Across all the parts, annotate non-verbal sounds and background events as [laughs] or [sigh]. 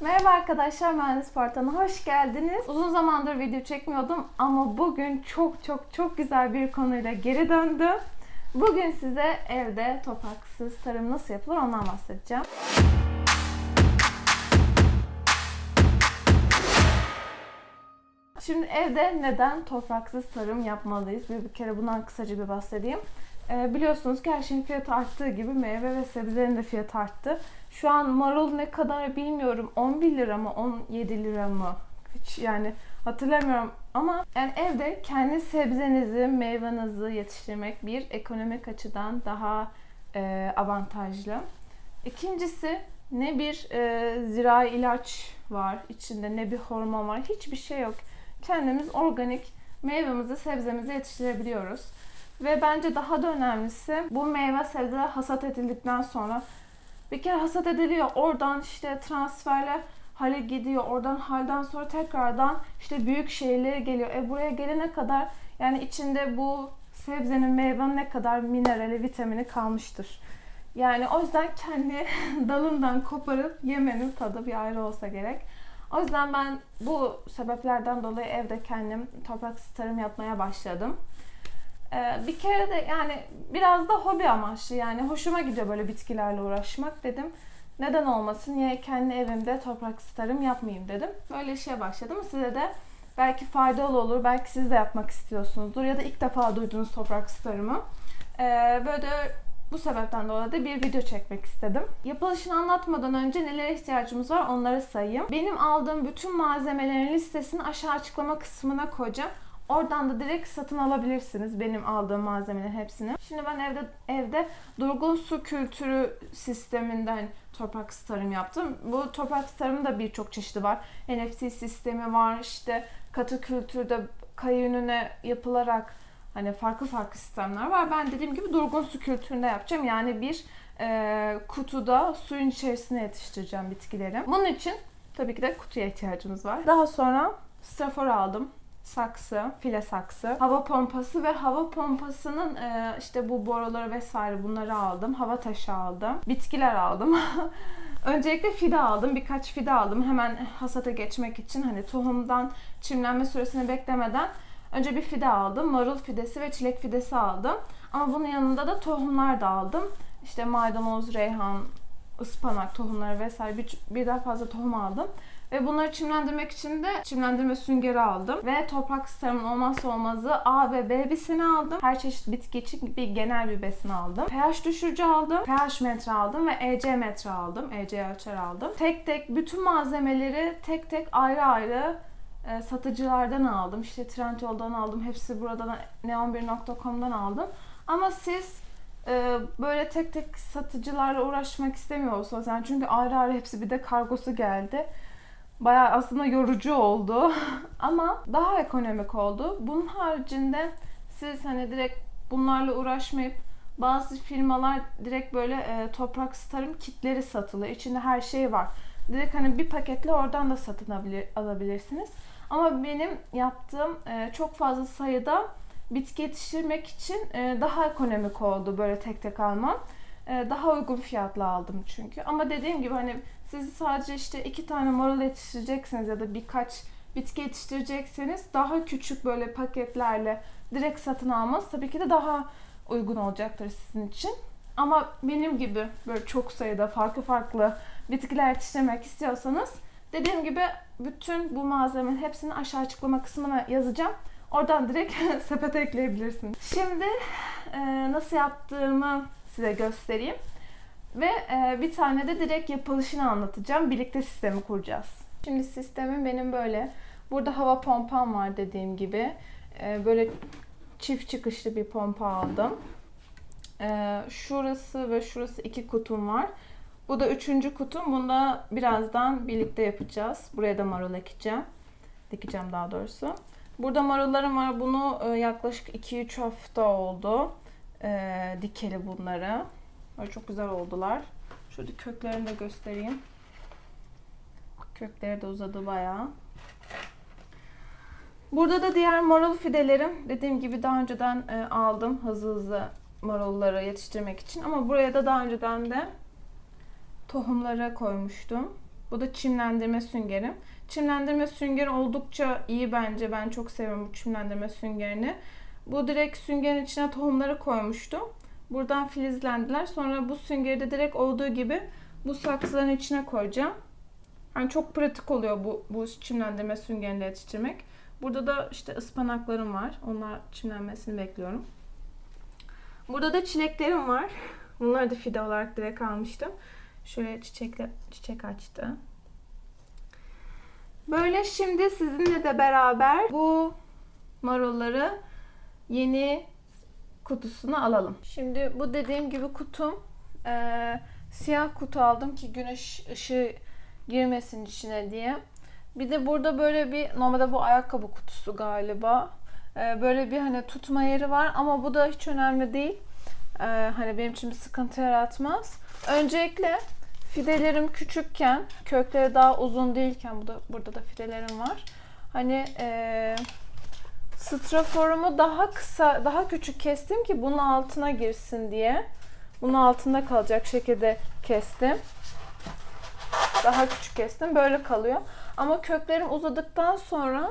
Merhaba arkadaşlar, Mühendis Portalı'na hoş geldiniz. Uzun zamandır video çekmiyordum ama bugün çok çok çok güzel bir konuyla geri döndüm. Bugün size evde topraksız tarım nasıl yapılır ondan bahsedeceğim. Şimdi evde neden topraksız tarım yapmalıyız? Bir, bir kere bundan kısaca bir bahsedeyim. Ee, biliyorsunuz ki her şeyin fiyatı arttığı gibi meyve ve sebzelerin de fiyatı arttı. Şu an marul ne kadar bilmiyorum. 11 lira mı 17 lira mı? Hiç yani hatırlamıyorum ama yani evde kendi sebzenizi, meyvenizi yetiştirmek bir ekonomik açıdan daha e, avantajlı. İkincisi ne bir e, zirai ilaç var içinde ne bir hormon var hiçbir şey yok. Kendimiz organik meyvemizi, sebzemizi yetiştirebiliyoruz. Ve bence daha da önemlisi bu meyve sebzeler hasat edildikten sonra bir kere hasat ediliyor. Oradan işte transferler hale gidiyor. Oradan halden sonra tekrardan işte büyük şehirlere geliyor. E buraya gelene kadar yani içinde bu sebzenin, meyvenin ne kadar minerali, vitamini kalmıştır. Yani o yüzden kendi [laughs] dalından koparıp yemenin tadı bir ayrı olsa gerek. O yüzden ben bu sebeplerden dolayı evde kendim topraksız tarım yapmaya başladım. Ee, bir kere de yani biraz da hobi amaçlı yani hoşuma gidiyor böyle bitkilerle uğraşmak dedim. Neden olmasın niye kendi evimde topraksız tarım yapmayayım dedim. Böyle işe başladım. Size de belki faydalı olur. Belki siz de yapmak istiyorsunuzdur ya da ilk defa duydunuz topraksız tarımı. Ee, böyle de bu sebepten dolayı da bir video çekmek istedim. Yapılışını anlatmadan önce nelere ihtiyacımız var onları sayayım. Benim aldığım bütün malzemelerin listesini aşağı açıklama kısmına koyacağım. Oradan da direkt satın alabilirsiniz benim aldığım malzemelerin hepsini. Şimdi ben evde evde durgun su kültürü sisteminden toprak tarım yaptım. Bu toprak tarımın da birçok çeşidi var. NFT sistemi var. işte katı kültürde kayınüne yapılarak hani farklı farklı sistemler var. Ben dediğim gibi durgun su kültüründe yapacağım. Yani bir e, kutuda suyun içerisine yetiştireceğim bitkileri. Bunun için tabii ki de kutuya ihtiyacımız var. Daha sonra strafor aldım saksı, file saksı, hava pompası ve hava pompasının e, işte bu boruları vesaire bunları aldım. Hava taşı aldım. Bitkiler aldım. [laughs] Öncelikle fide aldım. Birkaç fide aldım. Hemen hasata geçmek için hani tohumdan çimlenme süresini beklemeden önce bir fide aldım. Marul fidesi ve çilek fidesi aldım. Ama bunun yanında da tohumlar da aldım. İşte maydanoz, reyhan, ıspanak tohumları vesaire bir, birden fazla tohum aldım. Ve bunları çimlendirmek için de çimlendirme süngeri aldım. Ve toprak sisteminin olmazsa olmazı A ve B besini aldım. Her çeşit bitki için bir genel bir besin aldım. pH düşürücü aldım. pH metre aldım ve EC metre aldım. EC ölçer aldım. Tek tek bütün malzemeleri tek tek ayrı ayrı e, satıcılardan aldım. İşte Trendyol'dan aldım. Hepsi buradan neon1.com'dan aldım. Ama siz e, böyle tek tek satıcılarla uğraşmak istemiyorsanız yani çünkü ayrı ayrı hepsi bir de kargosu geldi bayağı aslında yorucu oldu [laughs] ama daha ekonomik oldu. Bunun haricinde siz hani direkt bunlarla uğraşmayıp bazı firmalar direkt böyle e, toprak tarım kitleri satılıyor. İçinde her şey var. Direkt hani bir paketle oradan da satın alabilirsiniz. Ama benim yaptığım e, çok fazla sayıda bitki yetiştirmek için e, daha ekonomik oldu böyle tek tek almam. E, daha uygun fiyatla aldım çünkü. Ama dediğim gibi hani siz sadece işte iki tane marul yetiştireceksiniz ya da birkaç bitki yetiştirecekseniz daha küçük böyle paketlerle direkt satın almanız tabii ki de daha uygun olacaktır sizin için. Ama benim gibi böyle çok sayıda farklı farklı bitkiler yetiştirmek istiyorsanız dediğim gibi bütün bu malzemenin hepsini aşağı açıklama kısmına yazacağım. Oradan direkt [laughs] sepete ekleyebilirsin. Şimdi nasıl yaptığımı size göstereyim. Ve e, bir tane de direkt yapılışını anlatacağım. Birlikte sistemi kuracağız. Şimdi sistemim benim böyle. Burada hava pompam var dediğim gibi. E, böyle çift çıkışlı bir pompa aldım. E, şurası ve şurası iki kutum var. Bu da üçüncü kutum. Bunda birazdan birlikte yapacağız. Buraya da marul ekeceğim. Dikeceğim daha doğrusu. Burada marullarım var. Bunu e, yaklaşık 2-3 hafta oldu. E, dikeli bunları. Böyle çok güzel oldular. Şöyle köklerini de göstereyim. Kökleri de uzadı bayağı. Burada da diğer marul fidelerim. Dediğim gibi daha önceden e, aldım hızlı hızlı marulları yetiştirmek için. Ama buraya da daha önceden de tohumları koymuştum. Bu da çimlendirme süngerim. Çimlendirme süngeri oldukça iyi bence. Ben çok seviyorum bu çimlendirme süngerini. Bu direkt süngerin içine tohumları koymuştum. Buradan filizlendiler. Sonra bu süngeri de direkt olduğu gibi bu saksıların içine koyacağım. Yani çok pratik oluyor bu, bu çimlendirme süngerini yetiştirmek. Burada da işte ıspanaklarım var. Onlar çimlenmesini bekliyorum. Burada da çileklerim var. [laughs] Bunları da fide olarak direkt almıştım. Şöyle çiçekle çiçek açtı. Böyle şimdi sizinle de beraber bu marulları yeni kutusuna alalım. Şimdi bu dediğim gibi kutum e, siyah kutu aldım ki güneş ışığı girmesin içine diye. Bir de burada böyle bir normalde bu ayakkabı kutusu galiba. E, böyle bir hani tutma yeri var ama bu da hiç önemli değil. E, hani benim için bir sıkıntı yaratmaz. Öncelikle fidelerim küçükken, kökleri daha uzun değilken, bu da, burada da fidelerim var. Hani e, straforumu daha kısa, daha küçük kestim ki bunun altına girsin diye. Bunun altında kalacak şekilde kestim. Daha küçük kestim. Böyle kalıyor. Ama köklerim uzadıktan sonra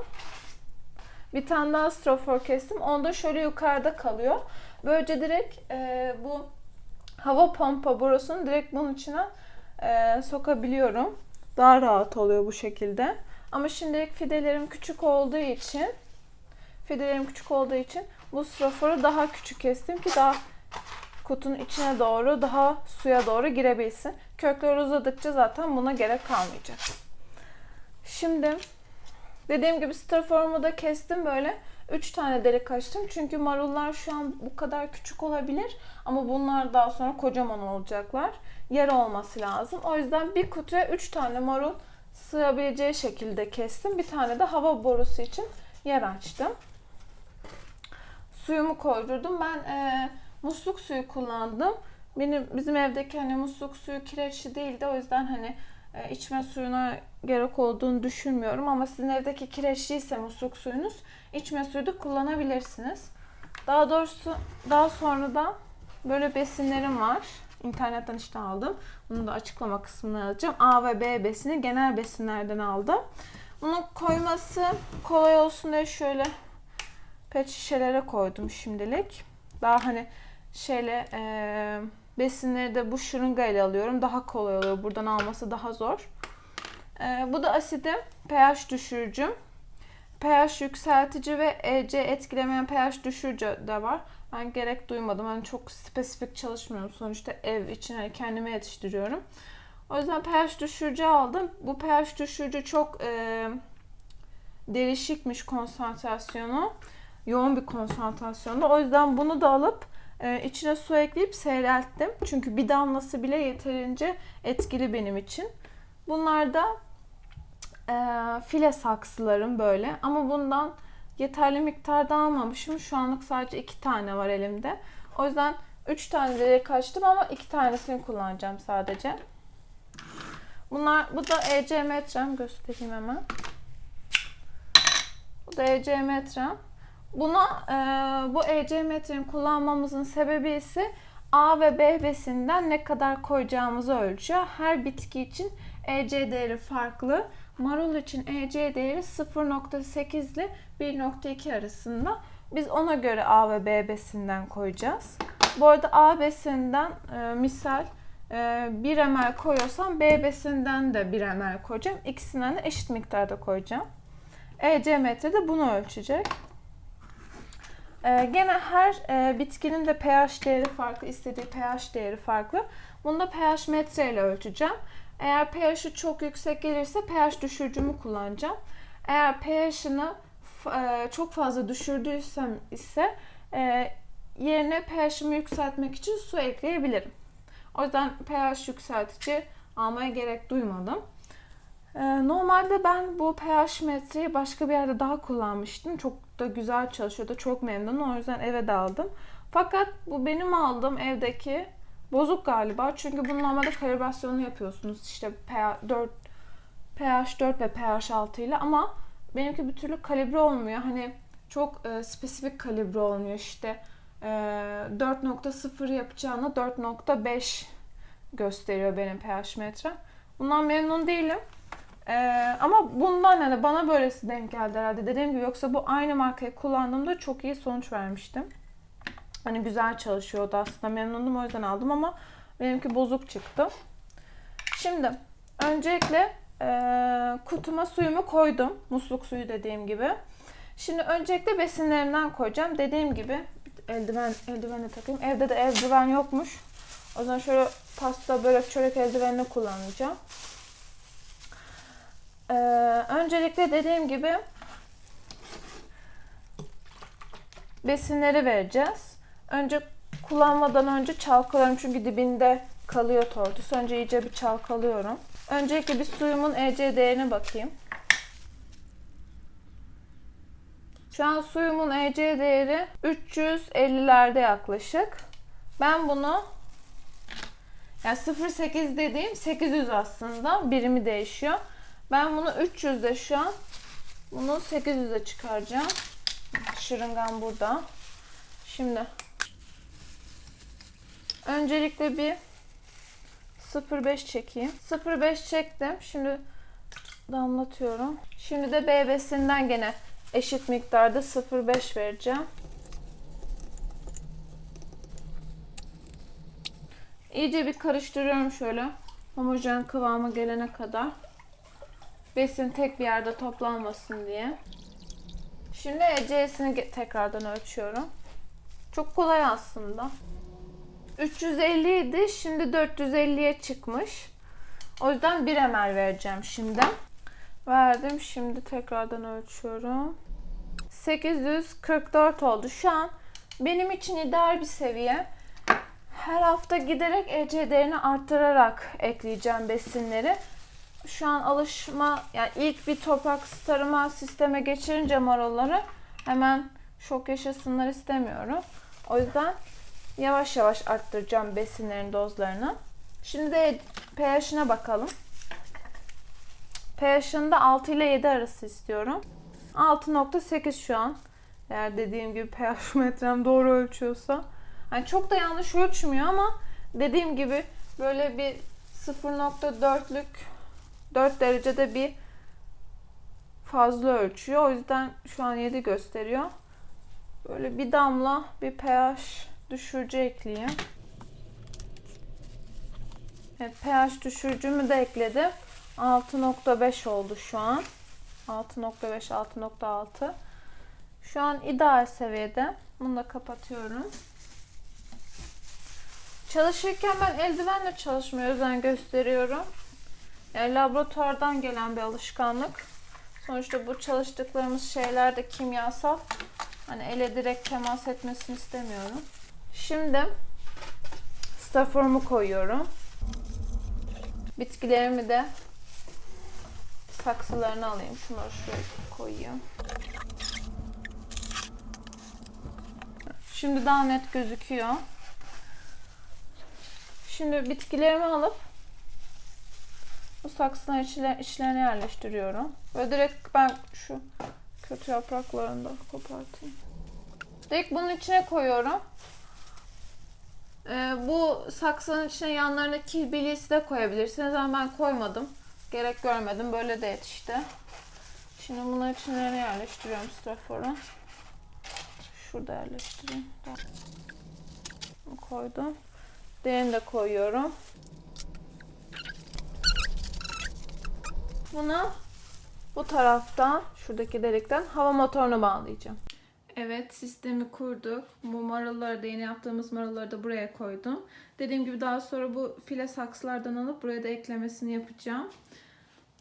bir tane daha strafor kestim. Onda şöyle yukarıda kalıyor. Böylece direkt e, bu hava pompa borusunu direkt bunun içine e, sokabiliyorum. Daha rahat oluyor bu şekilde. Ama şimdilik fidelerim küçük olduğu için fidelerim küçük olduğu için bu straforu daha küçük kestim ki daha kutunun içine doğru daha suya doğru girebilsin. Kökler uzadıkça zaten buna gerek kalmayacak. Şimdi dediğim gibi straforumu da kestim böyle. 3 tane delik açtım. Çünkü marullar şu an bu kadar küçük olabilir. Ama bunlar daha sonra kocaman olacaklar. Yer olması lazım. O yüzden bir kutuya 3 tane marul sığabileceği şekilde kestim. Bir tane de hava borusu için yer açtım. Suyumu koydurdum. Ben e, musluk suyu kullandım. Benim bizim evdeki hani musluk suyu kireçli değildi. O yüzden hani e, içme suyuna gerek olduğunu düşünmüyorum. Ama sizin evdeki kireçliyse musluk suyunuz içme suyu da kullanabilirsiniz. Daha doğrusu daha sonra da böyle besinlerim var. İnternetten işte aldım. Bunu da açıklama kısmına alacağım. A ve B besini genel besinlerden aldım. Bunu koyması kolay olsun diye şöyle pet şişelere koydum şimdilik. Daha hani şeyle e, besinleri de bu şırınga ile alıyorum. Daha kolay oluyor. Buradan alması daha zor. E, bu da asidim. pH düşürücüm. pH yükseltici ve EC etkilemeyen pH düşürücü de var. Ben gerek duymadım. Hani çok spesifik çalışmıyorum. Sonuçta ev için hani kendime yetiştiriyorum. O yüzden pH düşürücü aldım. Bu pH düşürücü çok e, değişikmiş konsantrasyonu. Yoğun bir konsantrasyonda. O yüzden bunu da alıp e, içine su ekleyip seyrelttim. Çünkü bir damlası bile yeterince etkili benim için. Bunlar da e, file saksılarım böyle. Ama bundan yeterli miktarda almamışım. Şu anlık sadece iki tane var elimde. O yüzden üç tane de kaçtım ama iki tanesini kullanacağım sadece. Bunlar, bu da EC metrem. Göstereyim hemen. Bu da EC metrem. Buna e, bu EC metremi kullanmamızın sebebi ise A ve B besinden ne kadar koyacağımızı ölçüyor. Her bitki için EC değeri farklı. Marul için EC değeri 0.8 ile 1.2 arasında. Biz ona göre A ve B besinden koyacağız. Bu arada A besinden e, misal e, 1 ml koyuyorsam B besinden de 1 ml koyacağım. İkisinden de eşit miktarda koyacağım. EC metre de bunu ölçecek. Ee, gene her e, bitkinin de pH değeri farklı, istediği pH değeri farklı. Bunu da pH metre ile ölçeceğim. Eğer pH'i çok yüksek gelirse pH düşürücümü kullanacağım. Eğer pH'ını e, çok fazla düşürdüysem ise e, yerine pH'imi yükseltmek için su ekleyebilirim. O yüzden pH yükseltici almaya gerek duymadım. Ee, normalde ben bu pH metreyi başka bir yerde daha kullanmıştım. Çok da güzel çalışıyordu. Çok memnunum. O yüzden eve de aldım. Fakat bu benim aldığım evdeki bozuk galiba. Çünkü bunun normalde kalibrasyonu yapıyorsunuz. İşte pH 4 pH 4 ve pH 6 ile ama benimki bir türlü kalibre olmuyor. Hani çok e, spesifik kalibre olmuyor. İşte e, 4.0 yapacağına 4.5 gösteriyor benim pH metrem. Bundan memnun değilim. Ee, ama bundan hani bana böylesi denk geldi herhalde. Dediğim gibi yoksa bu aynı markayı kullandığımda çok iyi sonuç vermiştim. Hani güzel çalışıyordu aslında memnundum o yüzden aldım ama benimki bozuk çıktı. Şimdi öncelikle e, kutuma suyumu koydum. Musluk suyu dediğim gibi. Şimdi öncelikle besinlerimden koyacağım. Dediğim gibi eldiven eldiveni takayım. Evde de eldiven yokmuş. O zaman şöyle pasta, börek, çörek eldivenini kullanacağım. Ee, öncelikle dediğim gibi besinleri vereceğiz. Önce kullanmadan önce çalkalıyorum çünkü dibinde kalıyor tortus. Önce iyice bir çalkalıyorum. Öncelikle bir suyumun EC değerine bakayım. Şu an suyumun EC değeri 350'lerde yaklaşık. Ben bunu yani 0.8 dediğim 800 aslında birimi değişiyor. Ben bunu 300'de şu an bunu 800'e çıkaracağım. Şırıngan burada. Şimdi öncelikle bir 0.5 çekeyim. 0.5 çektim. Şimdi damlatıyorum. Şimdi de B besinden gene eşit miktarda 0.5 vereceğim. İyice bir karıştırıyorum şöyle. Homojen kıvama gelene kadar. Besin tek bir yerde toplanmasın diye. Şimdi EC'sini tekrardan ölçüyorum. Çok kolay aslında. 350 idi. Şimdi 450'ye çıkmış. O yüzden 1 ml vereceğim şimdi. Verdim. Şimdi tekrardan ölçüyorum. 844 oldu. Şu an benim için ideal bir seviye. Her hafta giderek EC arttırarak ekleyeceğim besinleri. Şu an alışma, yani ilk bir toprak tarıma sisteme geçirince marolları hemen şok yaşasınlar istemiyorum. O yüzden yavaş yavaş arttıracağım besinlerin dozlarını. Şimdi de pH'ine bakalım. pH'inde 6 ile 7 arası istiyorum. 6.8 şu an. Eğer dediğim gibi pH [laughs] metrem doğru ölçüyorsa. Yani çok da yanlış ölçmüyor ama dediğim gibi böyle bir 0.4'lük 4 derecede bir fazla ölçüyor. O yüzden şu an 7 gösteriyor. Böyle bir damla bir pH düşürücü ekleyeyim. Evet, pH düşürücümü de ekledim. 6.5 oldu şu an. 6.5 6.6. Şu an ideal seviyede. Bunu da kapatıyorum. Çalışırken ben eldivenle çalışmaya özen gösteriyorum. Yani laboratuvardan gelen bir alışkanlık. Sonuçta bu çalıştıklarımız şeyler de kimyasal. Hani ele direkt temas etmesini istemiyorum. Şimdi staforumu koyuyorum. Bitkilerimi de saksılarını alayım. Şunları şuraya koyayım. Şimdi daha net gözüküyor. Şimdi bitkilerimi alıp bu saksının içine, içlerine yerleştiriyorum. Ve direkt ben şu kötü yapraklarını da kopartayım. Direkt bunun içine koyuyorum. Ee, bu saksının içine yanlarına kilbilisi de koyabilirsiniz ama ben koymadım. Gerek görmedim. Böyle de yetişti. Şimdi bunların içine yerleştiriyorum straforu. Şurada yerleştireyim. Koydum. Diğerini de koyuyorum. Buna bu taraftan, şuradaki delikten hava motorunu bağlayacağım. Evet sistemi kurduk. Bu marulları da yeni yaptığımız marulları da buraya koydum. Dediğim gibi daha sonra bu file saksılardan alıp buraya da eklemesini yapacağım.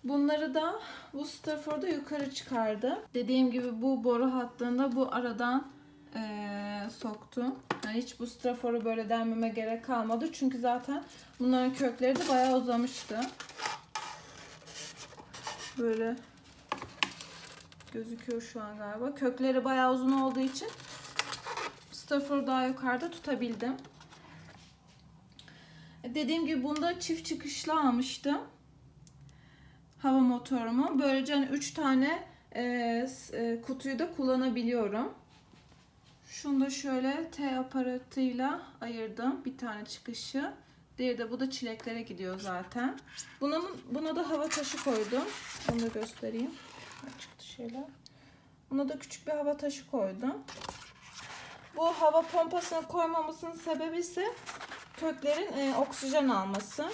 Bunları da bu Stafford'a yukarı çıkardı. Dediğim gibi bu boru hattında bu aradan ee, soktum. Yani hiç bu straforu böyle delmeme gerek kalmadı. Çünkü zaten bunların kökleri de bayağı uzamıştı. Böyle gözüküyor şu an galiba. Kökleri bayağı uzun olduğu için straforu daha yukarıda tutabildim. Dediğim gibi bunda çift çıkışlı almıştım. Hava motorumu. Böylece hani 3 tane e, e, kutuyu da kullanabiliyorum. Şunu da şöyle T aparatıyla ayırdım. Bir tane çıkışı. Diğeri de bu da çileklere gidiyor zaten. Bunun, buna da hava taşı koydum. Bunu da göstereyim. Çıktı şeyler. Buna da küçük bir hava taşı koydum. Bu hava pompasını koymamızın sebebi ise köklerin e, oksijen alması.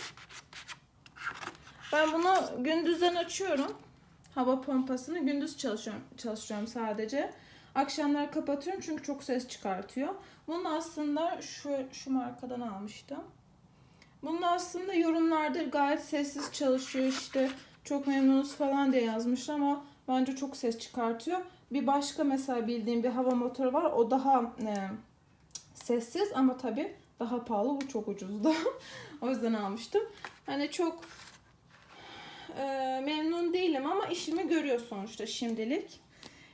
Ben bunu gündüzden açıyorum. Hava pompasını gündüz çalışıyorum, çalışıyorum sadece. Akşamları kapatıyorum çünkü çok ses çıkartıyor. Bunu aslında şu, şu markadan almıştım. Bunun aslında yorumlarda gayet sessiz çalışıyor işte çok memnunuz falan diye yazmışlar ama bence çok ses çıkartıyor. Bir başka mesela bildiğim bir hava motoru var o daha e, sessiz ama tabi daha pahalı bu çok ucuzdu. [laughs] o yüzden almıştım. Hani çok e, memnun değilim ama işimi görüyor sonuçta şimdilik.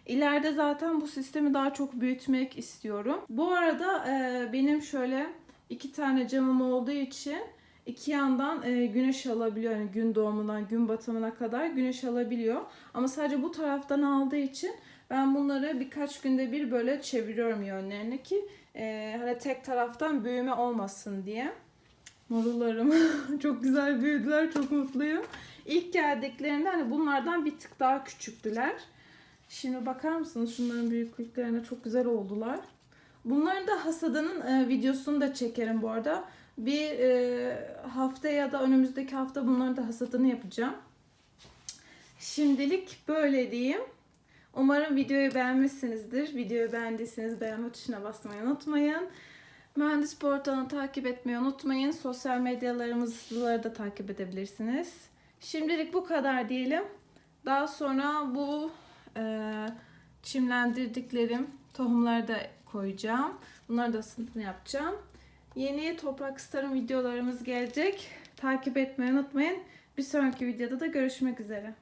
İleride zaten bu sistemi daha çok büyütmek istiyorum. Bu arada e, benim şöyle iki tane camım olduğu için iki yandan e, güneş alabiliyor. Yani gün doğumundan gün batımına kadar güneş alabiliyor. Ama sadece bu taraftan aldığı için ben bunları birkaç günde bir böyle çeviriyorum yönlerini ki e, hani tek taraftan büyüme olmasın diye. Marullarım [laughs] çok güzel büyüdüler. Çok mutluyum. İlk geldiklerinde hani bunlardan bir tık daha küçüktüler. Şimdi bakar mısınız şunların büyüklüklerine çok güzel oldular. Bunların da hasadının e, videosunu da çekerim bu arada. Bir e, hafta ya da önümüzdeki hafta bunların da hasadını yapacağım. Şimdilik böyle diyeyim. Umarım videoyu beğenmişsinizdir. Videoyu beğendiyseniz beğenme tuşuna basmayı unutmayın. Mühendis portalını takip etmeyi unutmayın. Sosyal medyalarımızı da takip edebilirsiniz. Şimdilik bu kadar diyelim. Daha sonra bu e, çimlendirdiklerim tohumları da koyacağım. Bunları da sınıfını yapacağım. Yeni toprak starım videolarımız gelecek. Takip etmeyi unutmayın. Bir sonraki videoda da görüşmek üzere.